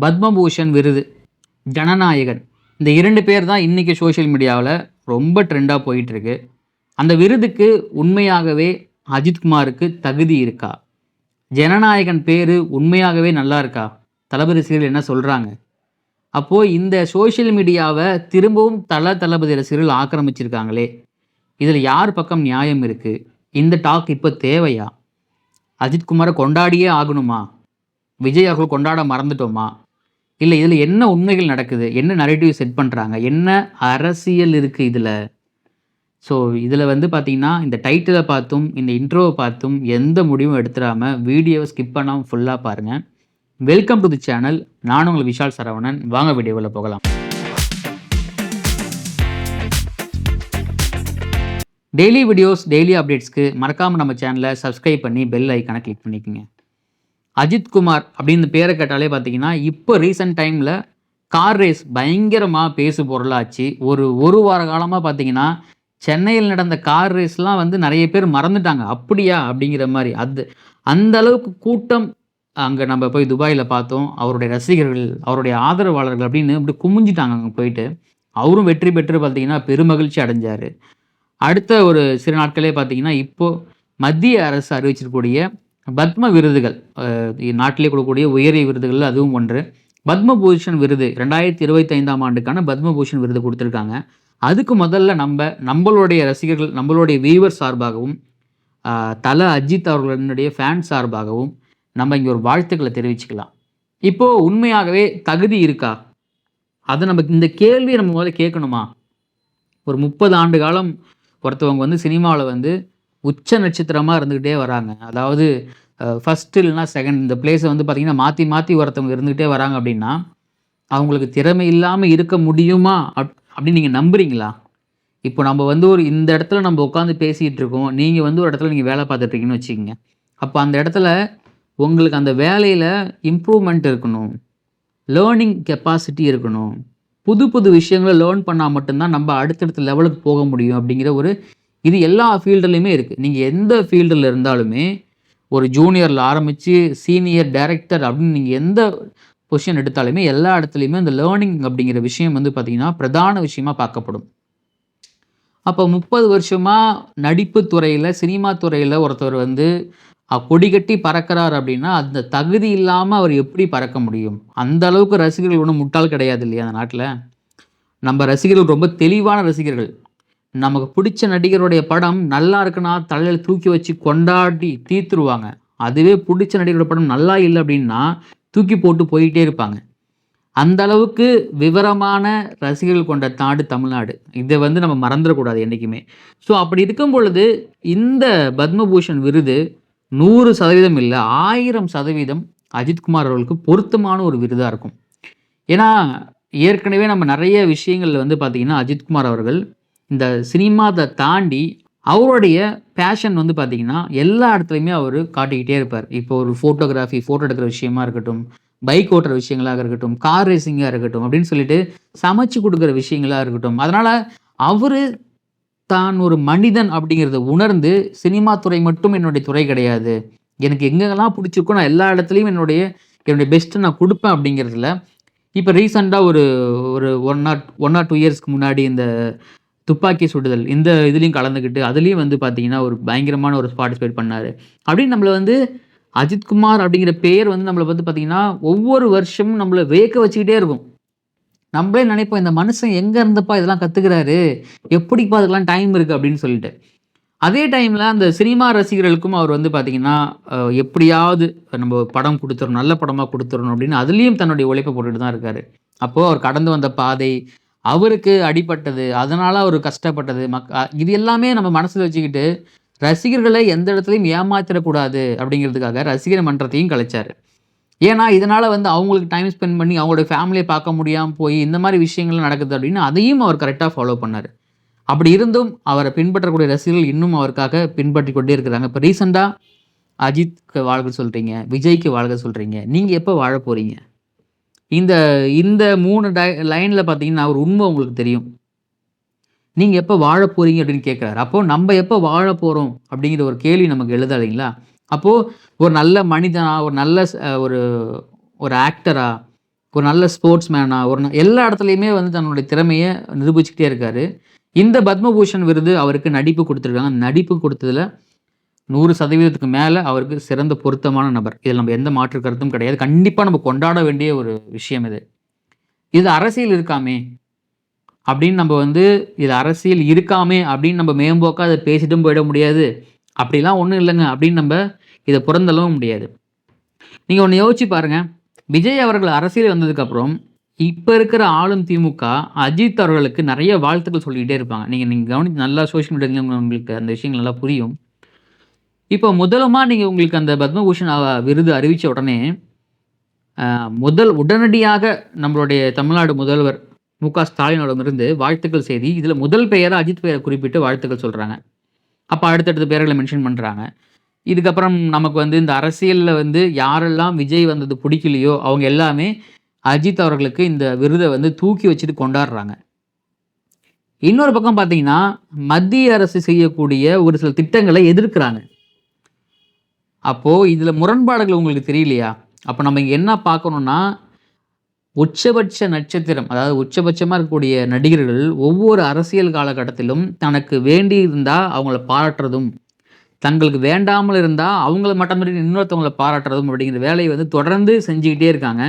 பத்மபூஷன் விருது. ஜனநாயகன். இந்த இரண்டு பேர் தான் இன்றைக்கி சோஷியல் மீடியாவில் ரொம்ப ட்ரெண்டாக போயிட்டுருக்கு. அந்த விருதுக்கு உண்மையாகவே அஜித்குமாருக்கு தகுதி இருக்கா? ஜனநாயகன் பேர் உண்மையாகவே நல்லா இருக்கா? தளபதி ரசிகர்கள் என்ன சொல்கிறாங்க அப்போது இந்த சோஷியல் மீடியாவை திரும்பவும் தல தளபதி ரசிகர்கள் ஆக்கிரமிச்சிருக்காங்களே. இதில் யார் பக்கம் நியாயம் இருக்குது இந்த டாக் இப்போ தேவையா? அஜித்குமாரை கொண்டாடியே ஆகணுமா? விஜய் அவர்கள் கொண்டாட மறந்துட்டோமா? இல்லை இதில் என்ன உண்மைகள் நடக்குது? என்ன நரேட்டிவ் செட் பண்ணுறாங்க என்ன அரசியல் இருக்குது இதில்? ஸோ இதில் வந்து பார்த்தீங்கன்னா இந்த டைட்டிலை பார்த்தும் இந்த இன்ட்ரோவை பார்த்தும் எந்த முடிவும் எடுத்துடாமல் வீடியோவை ஸ்கிப் பண்ணாமல் ஃபுல்லாக பாருங்கள் வெல்கம் டு தி சேனல் நான் உங்கள் விஷால் சரவணன். வாங்க வீடியோவில் போகலாம். டெய்லி வீடியோஸ் டெய்லி அப்டேட்ஸ்க்கு மறக்காமல் நம்ம சேனலை சப்ஸ்கிரைப் பண்ணி பெல் ஐக்கானை கிளிக் பண்ணிக்கோங்க. அஜித் குமார் அப்படின்னு பேரை கேட்டாலே பார்த்தீங்கன்னா இப்போ ரீசெண்ட் டைமில் கார் ரேஸ் பயங்கரமாக பேசு பொருளாச்சு. ஒரு ஒரு வார காலமாக பார்த்தீங்கன்னா சென்னையில் நடந்த கார் ரேஸ்லாம் வந்து நிறைய பேர் மறந்துட்டாங்க. அப்படியா? அப்படிங்கிற மாதிரி. அது அந்த அளவுக்கு கூட்டம் அங்கே நம்ம போய் துபாயில் பார்த்தோம். அவருடைய ரசிகர்கள் அவருடைய ஆதரவாளர்கள் அப்படின்னு இப்படி குமிஞ்சிட்டாங்க அங்கே போயிட்டு. அவரும் வெற்றி பெற்று பார்த்தீங்கன்னா பெருமகிழ்ச்சி அடைஞ்சார். அடுத்த ஒரு சில நாட்களே பார்த்தீங்கன்னா இப்போது மத்திய அரசு அறிவிச்சிருக்கக்கூடிய பத்ம விருதுகள் நாட்டிலே கொடுக்கக்கூடிய உயரிய விருதுகள் அதுவும் ஒன்று. பத்மபூஷன் விருது ரெண்டாயிரத்தி இருபத்தி ஐந்தாம் ஆண்டுக்கான பத்மபூஷன் விருது கொடுத்துருக்காங்க. அதுக்கு முதல்ல நம்ம நம்மளுடைய ரசிகர்கள் நம்மளுடைய வீவர் சார்பாகவும் தல அஜித் அவர்களுடைய ஃபேன் சார்பாகவும் நம்ம இங்கே ஒரு வாழ்த்துக்களை தெரிவிச்சுக்கலாம். இப்போது உண்மையாகவே தகுதி இருக்கா? அதை நம்ம இந்த கேள்வியை நம்ம முதல்ல கேட்கணுமா? ஒரு முப்பது ஆண்டு காலம் ஒருத்தவங்க வந்து சினிமாவில் வந்து உச்ச நட்சத்திரமாக இருந்துக்கிட்டே வராங்க. அதாவது ஃபஸ்ட்டு இல்லைனா செகண்ட் இந்த பிளேஸை வந்து பார்த்திங்கன்னா மாற்றி மாற்றி ஒருத்தவங்க இருந்துக்கிட்டே வராங்க அப்படின்னா அவங்களுக்கு திறமை இல்லாமல் இருக்க முடியுமா? அப் அப்படின்னு நீங்கள் நம்புறீங்களா? இப்போ நம்ம வந்து ஒரு இந்த இடத்துல நம்ம உட்காந்து பேசிகிட்டு இருக்கோம். நீங்கள் வந்து ஒரு இடத்துல நீங்கள் வேலை பார்த்துட்ருக்கீங்கன்னு வச்சுக்கோங்க. அப்போ அந்த இடத்துல உங்களுக்கு அந்த வேலையில் இம்ப்ரூவ்மெண்ட் இருக்கணும். லேர்னிங் கெப்பாசிட்டி இருக்கணும். புது புது விஷயங்களை லேர்ன் பண்ணால் மட்டும்தான் நம்ம அடுத்தடுத்த லெவலுக்கு போக முடியும் அப்படிங்கிற ஒரு இது எல்லா ஃபீல்டுலையுமே இருக்குது நீங்கள் எந்த ஃபீல்டில் இருந்தாலுமே ஒரு ஜூனியரில் ஆரம்பித்து சீனியர் டைரக்டர் அப்படின்னு நீங்கள் எந்த பொசிஷன் எடுத்தாலுமே எல்லா இடத்துலையுமே அந்த லேர்னிங் அப்படிங்கிற விஷயம் வந்து பார்த்திங்கன்னா பிரதான விஷயமா பார்க்கப்படும். அப்போ முப்பது வருஷமாக நடிப்பு துறையில் சினிமா துறையில் ஒருத்தர் வந்து கொடிகட்டி கொடி கட்டி பறக்கிறார் அப்படின்னா அந்த தகுதி இல்லாமல் அவர் எப்படி பறக்க முடியும்? அந்த அளவுக்கு ரசிகர்கள் ஒன்றும் முட்டாள் கிடையாது இல்லையா அந்த நாட்டில்? நம்ம ரசிகர்கள் ரொம்ப தெளிவான ரசிகர்கள். நமக்கு பிடிச்ச நடிகருடைய படம் நல்லா இருக்குன்னா தலையில் தூக்கி வச்சு கொண்டாடி தீர்த்துருவாங்க. அதுவே பிடிச்ச நடிகரோட படம் நல்லா இல்லை அப்படின்னா தூக்கி போட்டு போயிட்டே இருப்பாங்க. அந்த அளவுக்கு விவரமான ரசிகர்கள் கொண்ட நாடு தமிழ்நாடு. இதை வந்து நம்ம மறந்துடக்கூடாது என்றைக்குமே ஸோ அப்படி இருக்கும் பொழுது இந்த பத்மபூஷன் விருது நூறு சதவீதம் இல்லை ஆயிரம் சதவீதம் அஜித்குமார் அவர்களுக்கு பொருத்தமான ஒரு விருதாக இருக்கும். ஏன்னா ஏற்கனவே நம்ம நிறைய விஷயங்களில் வந்து பார்த்திங்கன்னா அஜித்குமார் அவர்கள் இந்த சினிமாவை தாண்டி அவருடைய பேஷன் வந்து பார்த்திங்கன்னா எல்லா இடத்துலையுமே அவர் காட்டிக்கிட்டே இருப்பார். இப்போ ஒரு ஃபோட்டோகிராஃபி ஃபோட்டோ எடுக்கிற விஷயமா இருக்கட்டும் பைக் ஓட்டுற விஷயங்களாக இருக்கட்டும் கார் ரேசிங்காக இருக்கட்டும் அப்படின்னு சொல்லிட்டு சமைச்சு கொடுக்குற விஷயங்களாக இருக்கட்டும். அதனால் அவர் தான் ஒரு மனிதன் அப்படிங்கிறத உணர்ந்து சினிமா துறை மட்டும் என்னுடைய துறை கிடையாது. எனக்கு எங்கெங்கெல்லாம் பிடிச்சிருக்கோ நான் எல்லா இடத்துலையும் என்னுடைய என்னுடைய பெஸ்ட்டை நான் கொடுப்பேன் அப்படிங்கிறதுல இப்போ ரீசெண்டாக ஒரு ஒரு one not one or two இயர்ஸ்க்கு முன்னாடி இந்த துப்பாக்கி சுடுதல் இந்த இதுலேயும் கலந்துக்கிட்டு அதுலேயும் வந்து பார்த்தீங்கன்னா ஒரு பயங்கரமான ஒரு பார்ட்டிசிபேட் பண்ணார். அப்படின்னு நம்மளை வந்து அஜித்குமார் அப்படிங்கிற பேர் வந்து நம்மளை வந்து பார்த்தீங்கன்னா ஒவ்வொரு வருஷமும் நம்மளை வேக்க வச்சுக்கிட்டே இருக்கும். நம்மளே நினைப்போம் இந்த மனுஷன் எங்கே இருந்தப்பா இதெல்லாம் கற்றுக்கிறாரு எப்படிப்பா அதுக்கெல்லாம் டைம் இருக்குது அப்படின்னு சொல்லிட்டு. அதே டைமில் அந்த சினிமா ரசிகர்களுக்கும் அவர் வந்து பார்த்திங்கன்னா எப்படியாவது நம்ம படம் கொடுத்துடணும் நல்ல படமாக கொடுத்துடணும் அப்படின்னு அதுலேயும் தன்னுடைய உழைப்பை போட்டுட்டு தான் இருக்கார். அப்போது அவர் கடந்து வந்த பாதை அவருக்கு அடிபட்டது அதனால் அவர் கஷ்டப்பட்டது. மக் இது எல்லாமே நம்ம மனசில் வச்சுக்கிட்டு ரசிகர்களை எந்த இடத்துலையும் ஏமாத்திடக்கூடாது அப்படிங்கிறதுக்காக ரசிகர் மன்றத்தையும் கலைச்சார். ஏன்னா இதனால் வந்து அவங்களுக்கு டைம் ஸ்பெண்ட் பண்ணி அவங்களோட ஃபேமிலியை பார்க்க முடியாமல் போய் இந்த மாதிரி விஷயங்கள் நடக்குது அப்படின்னு அதையும் அவர் கரெக்டாக ஃபாலோ பண்ணார். அப்படி இருந்தும் அவரை பின்பற்றக்கூடிய ரசிகர்கள் இன்னும் அவருக்காக பின்பற்றி கொண்டே இருக்கிறாங்க. இப்போ ரீசெண்டாக அஜித்க்கு வாழ்க சொல்கிறீங்க விஜய்க்கு வாழ்க சொல்கிறீங்க நீங்கள் எப்போ வாழ போகிறீங்க இந்த இந்த மூணு டை லைனில் பார்த்தீங்கன்னா ஒரு உண்மை உங்களுக்கு தெரியும். நீங்கள் எப்போ வாழ போகிறீங்க அப்படின்னு கேட்குறாரு அப்போது நம்ம எப்போ வாழ போகிறோம் அப்படிங்கிற ஒரு கேள்வி நமக்கு எழுத இல்லைங்களா? அப்போது ஒரு நல்ல மனிதனா ஒரு நல்ல ஒரு ஒரு ஆக்டரா ஒரு நல்ல ஸ்போர்ட்ஸ் மேனாக ஒரு எல்லா இடத்துலையுமே வந்து தன்னுடைய திறமையை நிரூபிச்சுக்கிட்டே இருக்காரு. இந்த பத்மபூஷன் விருது அவருக்கு நடிப்பு கொடுத்துருக்காங்க. அந்த நடிப்பு கொடுத்ததில் நூறு சதவீதத்துக்கு மேலே அவருக்கு சிறந்த பொருத்தமான நபர். இதில் நம்ம எந்த மாற்று கருத்தும் கிடையாது. கண்டிப்பாக நம்ம கொண்டாட வேண்டிய ஒரு விஷயம் இது. இது அரசியல் இருக்காமே அப்படின்னு நம்ம வந்து இது அரசியல் இருக்காமே அப்படின்னு நம்ம மேம்போக்காக அதை பேசிட்டும் போயிட முடியாது. அப்படிலாம் ஒன்றும் இல்லைங்க. அப்படின்னு நம்ம இதை புறந்தளவும் முடியாது. நீங்கள் ஒன்று யோசிச்சு பாருங்கள் விஜய் அவர்கள் அரசியல் வந்ததுக்கப்புறம் இப்போ இருக்கிற ஆளும் திமுக அஜித் அவர்களுக்கு நிறைய வாழ்த்துக்கள் சொல்லிக்கிட்டே இருப்பாங்க. நீங்கள் நீங்கள் கவனித்து நல்லா சோஷியல் மீடியா உங்களுக்கு அந்த விஷயங்கள் நல்லா புரியும். இப்போ முதலுமா நீங்கள் உங்களுக்கு அந்த பத்மபூஷன் விருது அறிவித்த உடனே முதல் உடனடியாக நம்மளுடைய தமிழ்நாடு முதல்வர் மு க ஸ்டாலினிடமிருந்து வாழ்த்துக்கள் செய்தி. இதில் முதல் பெயரை அஜித் பெயரை குறிப்பிட்டு வாழ்த்துக்கள் சொல்கிறாங்க அப்போ அடுத்தடுத்த பேர்களை மென்ஷன் பண்ணுறாங்க இதுக்கப்புறம் நமக்கு வந்து இந்த அரசியலில் வந்து யாரெல்லாம் விஜய் வந்தது பிடிக்கலையோ அவங்க எல்லாமே அஜித் அவர்களுக்கு இந்த விருதை வந்து தூக்கி வச்சுட்டு கொண்டாடுறாங்க. இன்னொரு பக்கம் பார்த்தீங்கன்னா மத்திய அரசு செய்யக்கூடிய ஒரு சில திட்டங்களை எதிர்க்கிறாங்க. அப்போது இதில் முரண்பாடுகள் உங்களுக்கு தெரியலையா? அப்போ நம்ம இங்கே என்ன பார்க்கணுன்னா உச்சபட்ச நட்சத்திரம் அதாவது உச்சபட்சமாக இருக்கக்கூடிய நடிகர்கள் ஒவ்வொரு அரசியல் காலகட்டத்திலும் தனக்கு வேண்டி இருந்தால் அவங்கள பாராட்டுறதும் தங்களுக்கு வேண்டாமல் இருந்தால் அவங்கள மட்டும் இன்னொருத்தவங்களை பாராட்டுறதும் அப்படிங்கிற வேலையை வந்து தொடர்ந்து செஞ்சுக்கிட்டே இருக்காங்க.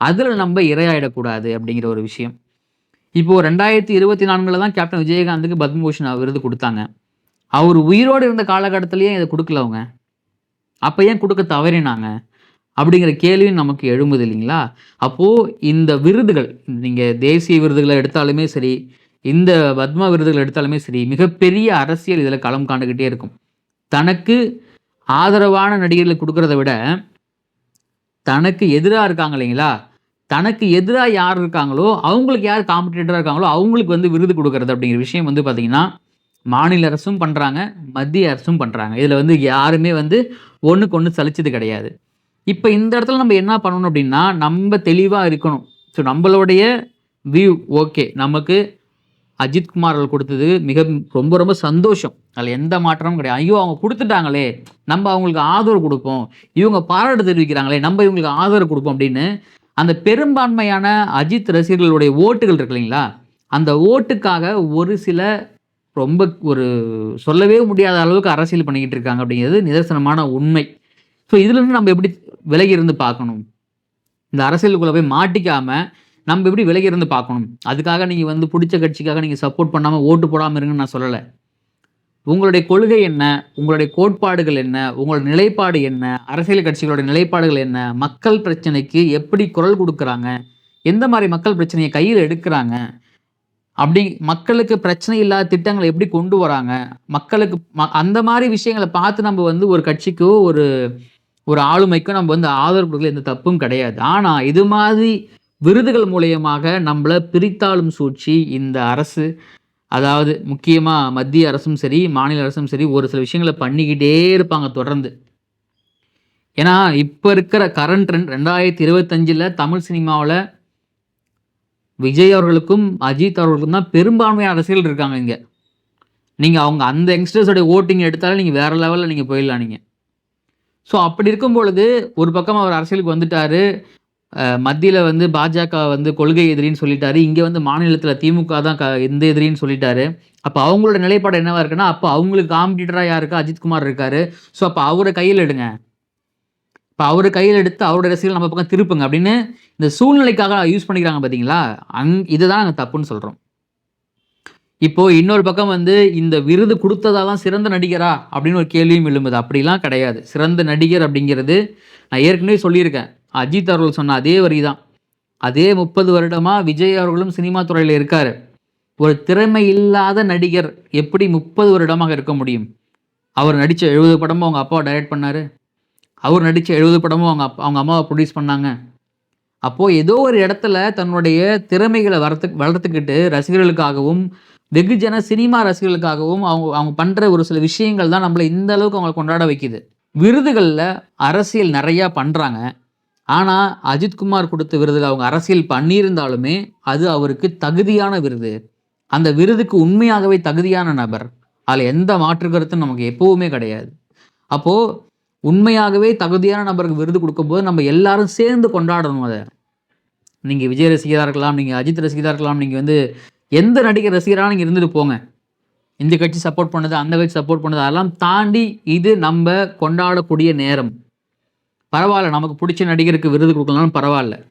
அதில் நம்ம இரையாயிடக்கூடாது அப்படிங்கிற ஒரு விஷயம். இப்போது ரெண்டாயிரத்தி இருபத்தி நான்கில் தான் கேப்டன் விஜயகாந்துக்கு பத்மபூஷன் விருது கொடுத்தாங்க. அவர் உயிரோடு இருந்த காலகட்டத்திலேயே இதை கொடுக்கல அவங்க. அப்போ ஏன் கொடுக்க தவறினாங்க? அப்படிங்கிற கேள்வி நமக்கு எழும்புது இல்லைங்களா? அப்போது இந்த விருதுகள் நீங்கள் தேசிய விருதுகளை எடுத்தாலுமே சரி இந்த பத்ம விருதுகள் எடுத்தாலுமே சரி மிகப்பெரிய அரசியல் இதில் களம் காண்டுக்கிட்டே இருக்கும். தனக்கு ஆதரவான நடிகர்களை கொடுக்கறத விட தனக்கு எதிராக இருக்காங்க இல்லைங்களா? தனக்கு எதிராக யார் இருக்காங்களோ அவங்களுக்கு யார் காம்படிட்டராக இருக்காங்களோ அவங்களுக்கு வந்து விருது கொடுக்கறது அப்படிங்கிற விஷயம் வந்து பார்த்திங்கன்னா மாநில அரசும் பண்ணுறாங்க மத்திய அரசும் பண்ணுறாங்க இதில் வந்து யாருமே வந்து ஒன்றுக்கு ஒன்று சலிச்சது கிடையாது. இப்போ இந்த இடத்துல நம்ம என்ன பண்ணணும் அப்படின்னா நம்ம தெளிவாக இருக்கணும். ஸோ நம்மளுடைய வியூ ஓகே நமக்கு அஜித் குமார் அவர்கள் கொடுத்தது மிக ரொம்ப ரொம்ப சந்தோஷம். அதில் எந்த மாற்றமும் கிடையாது. ஐயோ அவங்க கொடுத்துட்டாங்களே. நம்ம அவங்களுக்கு ஆதரவு கொடுப்போம். இவங்க பாராட்டு தெரிவிக்கிறாங்களே. நம்ம இவங்களுக்கு ஆதரவு கொடுப்போம் அப்படின்னு அந்த பெரும்பான்மையான அஜித் ரசிகர்களுடைய ஓட்டுகள் இருக்கு இல்லைங்களா? அந்த ஓட்டுக்காக ஒரு சில ரொம்ப ஒரு சொல்லவே முடியாத அளவுக்கு அரசியல் பண்ணிக்கிட்டு இருக்காங்க அப்படிங்கிறது நிதர்சனமான உண்மை. ஸோ இதுலேருந்து நம்ம எப்படி விலகி இருந்து பார்க்கணும்? இந்த அரசியலுக்குள்ளே போய் மாட்டிக்காமல் நம்ம எப்படி விலகி இருந்து பார்க்கணும்? அதுக்காக நீங்கள் வந்து பிடிச்ச கட்சிக்காக நீங்கள் சப்போர்ட் பண்ணாமல் ஓட்டு போடாமல் இருங்கன்னு நான் சொல்லலை. உங்களுடைய கொள்கை என்ன? உங்களுடைய கோட்பாடுகள் என்ன? உங்களோட நிலைப்பாடு என்ன? அரசியல் கட்சிகளோட நிலைப்பாடுகள் என்ன? மக்கள் பிரச்சனைக்கு எப்படி குரல் கொடுக்குறாங்க? எந்த மாதிரி மக்கள் பிரச்சனையை கையில் எடுக்கிறாங்க? அப்படி மக்களுக்கு பிரச்சனை இல்லாத திட்டங்களை எப்படி கொண்டு வராங்க? மக்களுக்கு ம- அந்த மாதிரி விஷயங்களை பார்த்து நம்ம வந்து ஒரு கட்சிக்கோ ஒரு ஒரு ஆளுமைக்கோ நம்ம வந்து ஆதரவு கொடுக்கல எந்த தப்பும் கிடையாது. ஆனால் இது மாதிரி விருதுகள் மூலயமாக நம்மளை பிரித்தாளும் சூழ்ச்சி இந்த அரசு அதாவது முக்கியமாக மத்திய அரசும் சரி மாநில அரசும் சரி ஒரு சில விஷயங்களை பண்ணிக்கிட்டே இருப்பாங்க தொடர்ந்து. ஏன்னா இப்போ இருக்கிற கரண்ட் ட்ரெண்ட் ரெண்டாயிரத்தி இருபத்தஞ்சில் தமிழ் சினிமாவில் விஜய் அவர்களுக்கும் அஜித் அவர்களுக்கும் தான் பெரும்பான்மையான அரசியல் இருக்காங்க இங்கே. நீங்கள் அவங்க அந்த யங்ஸ்டர்ஸோட ஓட்டிங் எடுத்தாலும் நீங்கள் வேறு லெவலில் நீங்கள் போயிடலாம் நீங்கள் ஸோ அப்படி இருக்கும் பொழுது ஒரு பக்கம் அவர் அரசியலுக்கு வந்துட்டார். மத்தியில் வந்து பாஜக வந்து கொள்கை எதிரின்னு சொல்லிட்டாரு. இங்கே வந்து மாநிலத்தில் திமுக தான் க இந்த எதிரின்னு சொல்லிட்டாரு. அப்போ அவங்களோட நிலைப்பாடு என்னவாக இருக்குன்னா அப்போ அவங்களுக்கு காம்படிட்டராக யாருக்கா அஜித்குமார் இருக்காரு. ஸோ அப்போ அவரை கையில் எடுங்க. இப்போ அவரை கையில் எடுத்து அவரோட ரசிகர்கள் நம்ம பக்கம் திருப்புங்க அப்படின்னு இந்த சூழ்நிலைக்காக யூஸ் பண்ணிக்கிறாங்க பார்த்தீங்களா அந் இதுதான் நாங்கள் தப்புன்னு சொல்கிறோம் இப்போது இன்னொரு பக்கம் வந்து இந்த விருது கொடுத்ததாலாம் சிறந்த நடிகரா அப்படின்னு ஒரு கேள்வியும் எழும்புது. அப்படிலாம் கிடையாது. சிறந்த நடிகர் அப்படிங்கிறது நான் ஏற்கனவே சொல்லியிருக்கேன். அஜித் அவர்கள் சொன்ன அதே வரி தான் அதே முப்பது வருடமாக விஜய் அவர்களும் சினிமா துறையில் இருக்கார். ஒரு திறமை இல்லாத நடிகர் எப்படி முப்பது வருடமாக இருக்க முடியும்? அவர் நடித்த எழுபது படமும் அவங்க அப்பா டைரக்ட் பண்ணார். அவர் நடித்த எழுபது படமும் அவங்க அவங்க அம்மாவை ப்ரொடியூஸ் பண்ணாங்க. அப்போது ஏதோ ஒரு இடத்துல தன்னுடைய திறமைகளை வளர்த்து வளர்த்துக்கிட்டு ரசிகர்களுக்காகவும் வெகுஜன சினிமா ரசிகர்களுக்காகவும் அவங்க அவங்க பண்ணுற ஒரு சில விஷயங்கள் தான் நம்மளை இந்த அளவுக்கு அவங்களை கொண்டாட வைக்குது. விருதுகளில் அரசியல் நிறையா பண்ணுறாங்க ஆனால் அஜித்குமார் கொடுத்த விருதில் அவங்க அரசியல் பண்ணியிருந்தாலுமே அது அவருக்கு தகுதியான விருது. அந்த விருதுக்கு உண்மையாகவே தகுதியான நபர். அதில் எந்த மாற்று கருத்தும் நமக்கு எப்போவுமே கிடையாது. அப்போது உண்மையாகவே தகுதியான நபருக்கு விருது கொடுக்கும்போது நம்ம எல்லாரும் சேர்ந்து கொண்டாடணும் அதை. நீங்கள் விஜய் ரசிகராக இருக்கலாம் நீங்கள் அஜித் ரசிகராக இருக்கலாம் நீங்கள் வந்து எந்த நடிகர் ரசிகராக நீங்கள் இருந்துட்டு போங்க. இந்த கட்சி சப்போர்ட் பண்ணது அந்த கட்சி சப்போர்ட் பண்ணது அதெல்லாம் தாண்டி இது நம்ம கொண்டாடக்கூடிய நேரம். பரவாயில்ல நமக்கு பிடிச்ச நடிகருக்கு விருது கொடுக்கலனாலும் பரவாயில்ல.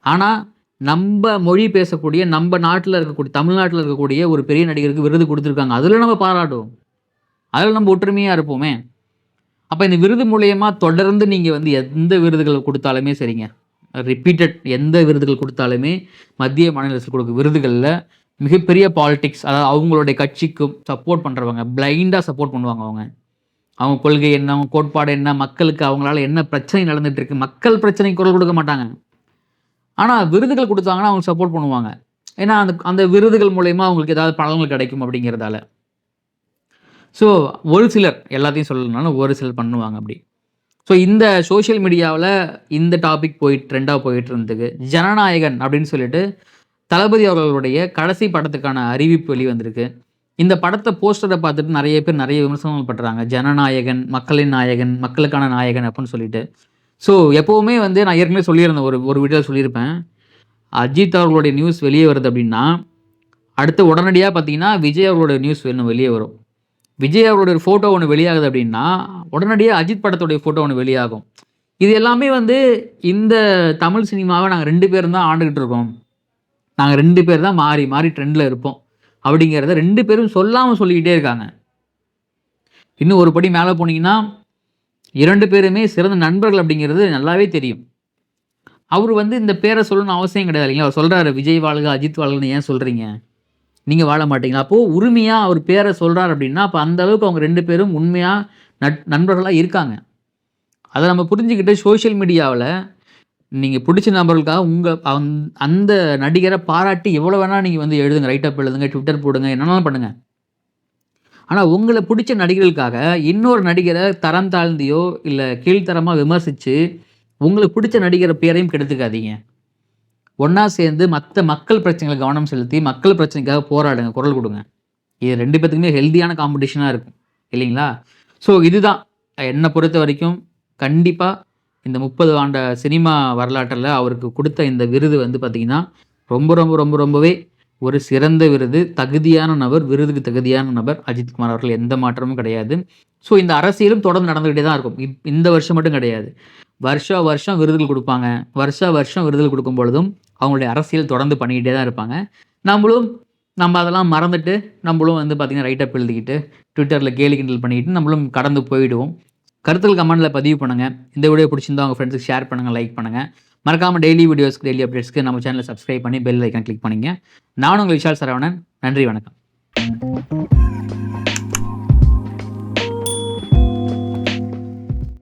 ஆனால் நம்ம மொழி பேசக்கூடிய நம்ம நாட்டில் இருக்கக்கூடிய தமிழ்நாட்டில் இருக்கக்கூடிய ஒரு பெரிய நடிகருக்கு விருது கொடுத்துருக்காங்க. அதில் நம்ம பாராட்டுவோம். அதில் நம்ம ஒற்றுமையாக இருப்போமே. அப்போ இந்த விருது மூலயமா தொடர்ந்து நீங்கள் வந்து எந்த விருதுகள் கொடுத்தாலுமே சரிங்க. ரிப்பீட்டட் எந்த விருதுகள் கொடுத்தாலுமே மத்திய மாநில அரசு கொடுக்க விருதுகளில் மிகப்பெரிய பாலிடிக்ஸ் அதாவது அவங்களுடைய கட்சிக்கும் சப்போர்ட் பண்ணுறவங்க பிளைண்டாக சப்போர்ட் பண்ணுவாங்க அவங்க. அவங்க கொள்கை என்ன அவங்க கோட்பாடு என்ன மக்களுக்கு அவங்களால என்ன பிரச்சனை நடந்துட்டு இருக்கு மக்கள் பிரச்சனைக்கு குரல் கொடுக்க மாட்டாங்க. ஆனால் விருதுகள் கொடுத்தாங்கன்னா அவங்க சப்போர்ட் பண்ணுவாங்க. ஏன்னா அந்த அந்த விருதுகள் மூலயமா அவங்களுக்கு ஏதாவது பலன்கள் கிடைக்கும் அப்படிங்கிறதால. ஸோ ஒரு சிலர் எல்லாத்தையும் சொல்லணும்னாலும் ஒரு சிலர் பண்ணுவாங்க அப்படி. ஸோ இந்த சோஷியல் மீடியாவில் இந்த டாபிக் போயிட்டு ட்ரெண்டாக போயிட்டு இருந்ததுக்கு ஜனநாயகன் அப்படின்னு சொல்லிட்டு தளபதி அவர்களுடைய கடைசி படத்துக்கான அறிவிப்பு வெளிவந்திருக்கு. இந்த படத்தை போஸ்டரை பார்த்துட்டு நிறைய பேர் நிறைய விமர்சனங்கள் பண்ணுறாங்க ஜனநாயகன் மக்களின் நாயகன் மக்களுக்கான நாயகன் அப்படின்னு சொல்லிட்டு. ஸோ எப்போவுமே வந்து நான் ஏற்கனவே சொல்லியிருந்தேன் ஒரு ஒரு வீடியோ சொல்லியிருப்பேன். அஜித் அவர்களுடைய நியூஸ் வெளியே வருது அப்படின்னா அடுத்து உடனடியாக பார்த்தீங்கன்னா விஜய் அவர்களுடைய நியூஸ் வேணும் வெளியே வரும். விஜய் அவர்களுடைய ஃபோட்டோ ஒன்று வெளியாகுது அப்படின்னா உடனடியாக அஜித் படத்துடைய ஃபோட்டோ ஒன்று வெளியாகும். இது எல்லாமே வந்து இந்த தமிழ் சினிமாவை நாங்கள் ரெண்டு பேரும் தான் ஆண்டுகிட்டு இருக்கோம். நாங்கள் ரெண்டு பேர் தான் மாறி மாறி ட்ரெண்டில் இருப்போம். அப்படிங்கிறத ரெண்டு பேரும் சொல்லாமல் சொல்லிக்கிட்டே இருக்காங்க. இன்னும் ஒரு படி மேலே போனீங்கன்னா இரண்டு பேருமே சிறந்த நண்பர்கள் அப்படிங்கிறது நல்லாவே தெரியும். அவர் வந்து இந்த பேரை சொல்லணும்னு அவசியம் கிடையாது இல்லைங்களா? அவர் சொல்கிறாரு விஜய் வாழ்க அஜித் வாழ்கன்னு ஏன் சொல்கிறீங்க நீங்கள் வாழ மாட்டீங்களா? அப்போது உரிமையாக அவர் பேரை சொல்கிறார் அப்படின்னா அப்போ அந்த அளவுக்கு அவங்க ரெண்டு பேரும் உண்மையாக நட் நண்பர்களாக இருக்காங்க. அதை நம்ம புரிஞ்சுக்கிட்டு சோஷியல் மீடியாவில் நீங்கள் பிடிச்ச நபர்களுக்காக உங்கள் அந்த நடிகரை பாராட்டி எவ்வளோ வேணால் நீங்கள் வந்து எழுதுங்க ரைட்டப் எழுதுங்க ட்விட்டர் போடுங்க என்னென்னாலும் பண்ணுங்கள் ஆனால் உங்களை பிடிச்ச நடிகர்களுக்காக இன்னொரு நடிகரை தரம் தாழ்ந்தியோ இல்லை கீழ்த்தரமாக விமர்சித்து உங்களுக்கு பிடிச்ச நடிகரை பேரையும் கெடுத்துக்காதீங்க. ஒன்றா சேர்ந்து மற்ற மக்கள் பிரச்சனைகளை கவனம் செலுத்தி மக்கள் பிரச்சனைக்காக போராடுங்க குரல் கொடுங்க. இது ரெண்டு பேத்துக்குமே ஹெல்த்தியான காம்படிஷனாக இருக்கும். இல்லைங்களா? ஸோ இதுதான். என்னை பொறுத்த வரைக்கும் கண்டிப்பாக இந்த முப்பது ஆண்ட சினிமா வரலாற்றில் அவருக்கு கொடுத்த இந்த விருது வந்து பார்த்திங்கன்னா ரொம்ப ரொம்ப ரொம்ப ரொம்பவே ஒரு சிறந்த விருது. தகுதியான நபர் விருதுக்கு தகுதியான நபர் அஜித்குமார் அவர்கள் எந்த மாற்றமும் கிடையாது. ஸோ இந்த அரசியலும் தொடர்ந்து நடந்துக்கிட்டே தான் இருக்கும். இப் இந்த வருஷம் மட்டும் கிடையாது. வருஷா வருஷம் விருதுகள் கொடுப்பாங்க. வருஷா வருஷம் விருதுகள் கொடுக்கும் பொழுதும் அவங்களுடைய அரசியல் தொடர்ந்து பண்ணிக்கிட்டே தான் இருப்பாங்க. நம்மளும் நம்ம அதெல்லாம் மறந்துட்டு நம்மளும் வந்து பார்த்திங்கன்னா ரைட்டப் எழுதிக்கிட்டு ட்விட்டரில் கேலி கிண்டல் பண்ணிக்கிட்டு நம்மளும் கடந்து போயிடுவோம். கருத்துக்கள் கமெண்ட்டில் பதிவு பண்ணுங்கள் இந்த வீடியோ பிடிச்சிருந்தா உங்கள் ஃப்ரெண்ட்ஸுக்கு ஷேர் பண்ணுங்கள் லைக் பண்ணுங்கள் மறக்காமல் டெய்லி வீடியோஸ்க்கு டெய்லி அப்டேட்ஸ்க்கு நம்ம சேனலை சப்ஸ்கிரைப் பண்ணி பெல் ஐக்கன் கிளிக் பண்ணிங்க. நான் உங்கள் விஷால் சரவணன். நன்றி வணக்கம்.